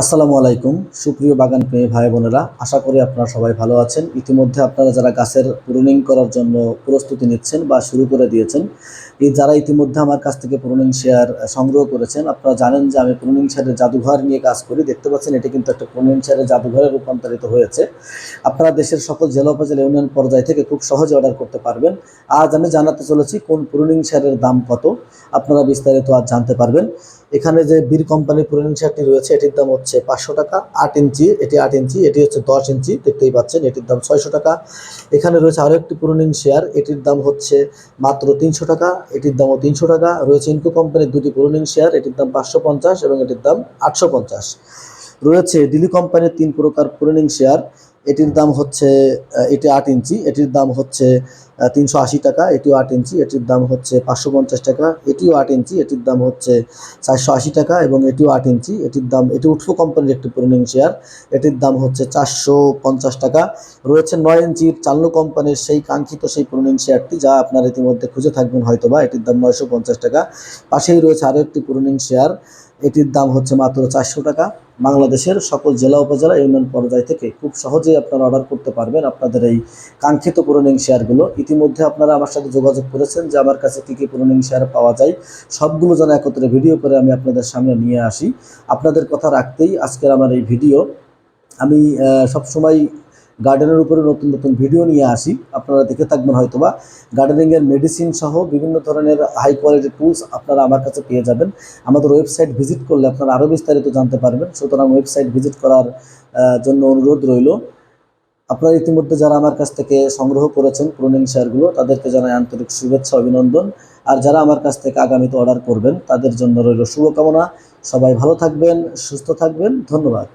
আসসালামু আলাইকুম। সুপ্রিয় বাগান প্রেমী ভাই বোনেরা, আশা করি আপনারা সবাই ভালো আছেন। ইতিমধ্যে আপনারা যারা গাছের প্রুনিং করার জন্য প্রস্তুতি নিচ্ছেন বা শুরু করে দিয়েছেন, এই যারা ইতিমধ্যে আমার কাছ থেকে প্রুনিং শেয়ার সংগ্রহ করেছেন, আপনারা জানেন যে আমি প্রুনিং শেয়ারের জাদুঘর নিয়ে কাজ করি। দেখতে পাচ্ছেন, এটি কিন্তু একটা প্রুনিং শেয়ারের জাদুঘরে রূপান্তরিত হয়েছে। আপনারা দেশের সকল জেলা উপজেলা ইউনিয়ন পর্যায় থেকে খুব সহজে অর্ডার করতে পারবেন। আজ আমি জানাতে চলেছি কোন প্রুনিং শেয়ারের দাম কত, আপনারা বিস্তারিত আজ জানতে পারবেন। এখানে যে বীর কোম্পানির পুরনো শেয়ারটি রয়েছে, এটির দাম হচ্ছে পাঁচশো টাকা, আট ইঞ্চি, এটি আট ইঞ্চি, এটি হচ্ছে দশ ইঞ্চি, দেখতেই পাচ্ছেন, এটির দাম ছয়শো টাকা। এখানে রয়েছে আরও একটি পুরোনিং শেয়ার এটির দাম হচ্ছে মাত্র তিনশো টাকা, এটির দামও তিনশো টাকা। রয়েছে ইনকো কোম্পানির দুটি পুরোনিং শেয়ার এটির দাম পাঁচশো পঞ্চাশ এবং এটির দাম আটশো পঞ্চাশ। রয়েছে ডিলি কোম্পানির তিন প্রকার পুরোনিং শেয়ার এটির দাম হচ্ছে এটি আট ইঞ্চি, এটির দাম হচ্ছে তিনশো আশি টাকা, এটিও আট ইঞ্চি, এটির দাম হচ্ছে পাঁচশো পঞ্চাশ টাকা, এটিও আট ইঞ্চি, এটির দাম হচ্ছে চারশো আশি টাকা এবং এটিও আট ইঞ্চি, এটির দাম, এটি উঠফো কোম্পানির একটি পুরনিং শেয়ার এটির দাম হচ্ছে চারশো পঞ্চাশ টাকা। রয়েছে নয় ইঞ্চির চাল্লু কোম্পানির সেই কাঙ্ক্ষিত সেই পুরনিং শেয়ারটি যা আপনার ইতিমধ্যে খুঁজে থাকবেন হয়তো বা এটির দাম নয়শো পঞ্চাশ টাকা। পাশেই রয়েছে আরও একটি পুরনিং শেয়ার এটির দাম হচ্ছে মাত্র চারশো টাকা। বাংলাদেশের সকল জেলা উপজেলা ইউনিয়ন পর্যায় থেকে খুব সহজেই আপনারা অর্ডার করতে পারবেন আপনাদের এই কাঙ্ক্ষিত পুরোনিং শেয়ারগুলো। ইতিমধ্যে আপনারা আমার সাথে যোগাযোগ করেছেন যে আমার কাছে কী কী পুরোনিং শেয়ার পাওয়া যায়, সবগুলো যেন একত্রে ভিডিও করে আমি আপনাদের সামনে নিয়ে আসি। আপনাদের কথা রাখতেই আজকের আমার এই ভিডিও আমি সবসময় গার্ডেনের উপরে নতুন নতুন ভিডিও নিয়ে আসি। আপনারা দেখে থাকবেন হয়তোবা। গার্ডেনিংয়ের মেডিসিন সহ বিভিন্ন ধরনের হাই কোয়ালিটি টুলস আপনারা আমার কাছে পেয়ে যাবেন। আমাদের ওয়েবসাইট ভিজিট করলে আপনারা আরও বিস্তারিত জানতে পারবেন। সুতরাং ওয়েবসাইট ভিজিট করার জন্য অনুরোধ রইল। আপনারা ইতিমধ্যে যারা আমার কাছ থেকে সংগ্রহ করেছেন প্রোনিং শেয়ারগুলো তাদেরকে জানাই আন্তরিক শুভেচ্ছা, অভিনন্দন। আর যারা আমার কাছ থেকে আগামীতে অর্ডার করবেন, তাদের জন্য রইল শুভকামনা। সবাই ভালো থাকবেন, সুস্থ থাকবেন। ধন্যবাদ।